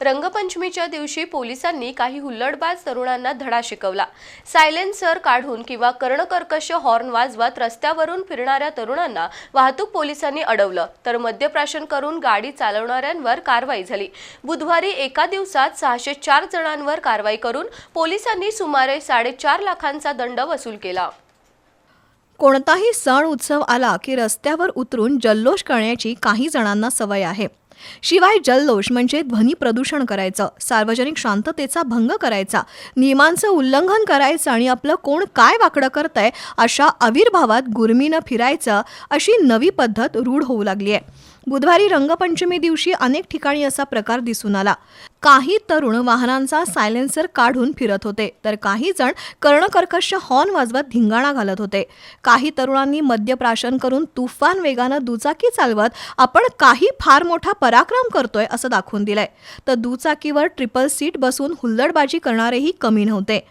रंगपंचमीच्या दिवशी पोलिसांनी काही हुल्लडबाज तरुणांना धडा शिकवला. सायलेन्सर काढून किंवा कर्णकर्कश हॉर्न वाजवत रस्त्यावरून फिरणाऱ्या तरुणांना वाहतूक पोलिसांनी अडवलं. तर मद्यप्राशन करून गाडी चालवणाऱ्यांवर कारवाई झाली. बुधवारी एका दिवसात सहाशे चार जणांवर कारवाई करून पोलिसांनी सुमारे साडेचार लाखांचा दंड वसूल केला. कोणताही सण उत्सव आला की रस्त्यावर उतरून जल्लोष करण्याची काही जणांना सवय आहे. शिवाय जल्लोष म्हणजे ध्वनी प्रदूषण करायचं सार्वजनिक शांततेचा भंग करायचा नियमांचं उल्लंघन करायचं आणि आपलं कोण काय वाकडं करतंय अशा आविर्भावात गुरमीनं फिरायचं अशी नवी पद्धत रूढ होऊ लागली आहे बुधवारी रंगपंचमी दिवशी अनेक ठिकाणी असा प्रकार दिसून आला. काही तरुण वाहनांचा सायलेन्सर काढून फिरत होते तर काही जण कर्णकर्कश हॉर्न वाजवत धिंगाणा घालत होते. काही तरुणांनी मद्यप्राशन करून तुफान वेगानं दुचाकी चालवत आपण काही फार मोठा पराक्रम करतोय असं दाखवून दिलंय. तर दुचाकीवर ट्रिपल सीट बसून हुल्लडबाजी करणारेही कमी नव्हते.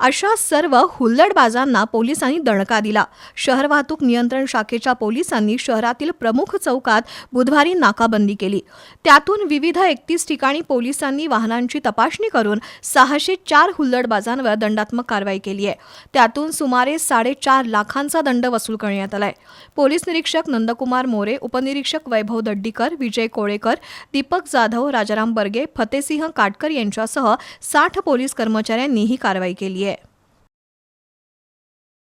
अशा सर्व हुल्लडबाजांना पोलिसांनी दणका दिला. शहर वाहतूक नियंत्रण शाखेच्या पोलिसांनी शहरातील प्रमुख चौकात बुधवारी नाकाबंदी केली. त्यातून विविध एकतीस ठिकाणी पोलिसांनी वाहनांची तपासणी करून सहाशे चार हुल्लडबाजांवर दंडात्मक कारवाई केली आहे. त्यातून सुमारे साडेचार लाखांचा दंड वसूल करण्यात आलाय. पोलीस निरीक्षक नंदकुमार मोरे उपनिरीक्षक वैभव दड्डीकर विजय कोळेकर दीपक जाधव राजाराम बर्गे फतेसिंह काटकर यांच्यासह साठ पोलीस कर्मचाऱ्यांनी ही कारवाई केली आहे.